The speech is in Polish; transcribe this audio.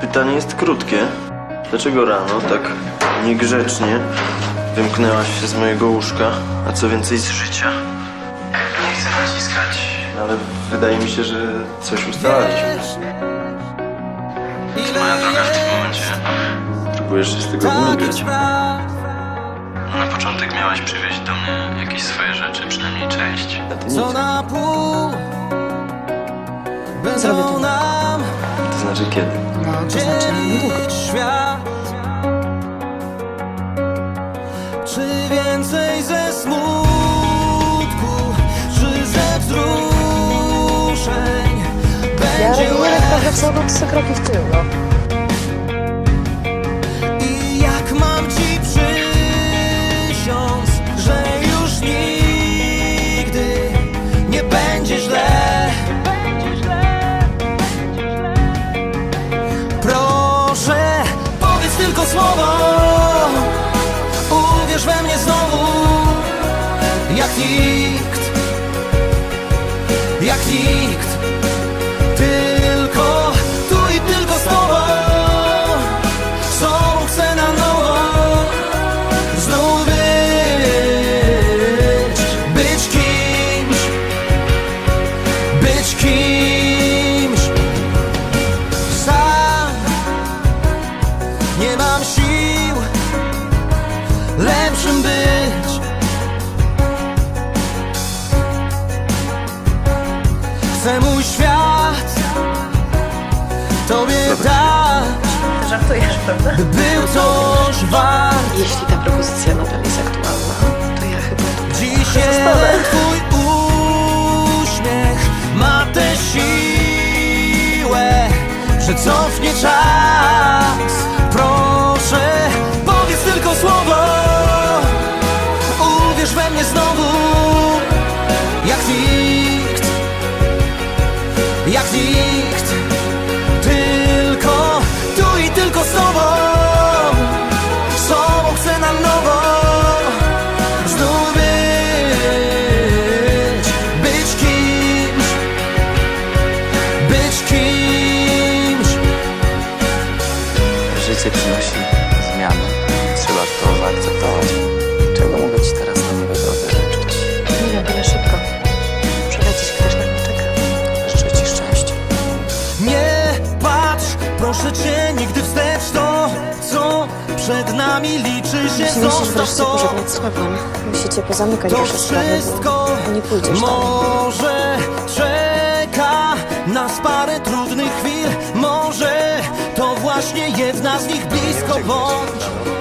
Pytanie jest krótkie. Dlaczego rano, tak niegrzecznie, wymknęłaś się z mojego łóżka, a co więcej z życia? Nie chcę naciskać, ale wydaje mi się, że coś ustalaliśmy. To moja droga w tym momencie. Próbujesz się z tego wyłapać. Na początek miałaś przywieźć do mnie jakieś swoje rzeczy, przynajmniej część. A ty nic. Co na pół Zrobię to. Znaczy kiedy? No, to znaczy niedługo. świat Czy więcej ze smutku Czy ze wzruszeń Ja Będzie robię w przodu, trzy kroki w tył, no. Nikt. Jak nikt Chcę mój świat Tobie dać Żartujesz, prawda? by Był coś wart Jeśli ta propozycja nadal jest aktualna, to ja chyba tu Dzisiaj Zostanę. twój uśmiech ma tę siłę, że cofnie czas. Jak nikt, tylko tu i tylko z tobą, z tobą chcę na nowo znów być, być kimś, być kimś. Życie przynosi zmiany. Trzeba to zaakceptować. Czego mogę Ci teraz proszę cię, nigdy wstecz to, co przed nami liczy się, zostaw wreszcie to. pożegnać z Pawłem. Musicie pozamykać To wasze sprawy, wszystko bo nie pójdziesz dalej. może czeka nas parę trudnych chwil. Może to właśnie jedna z nich blisko bądź.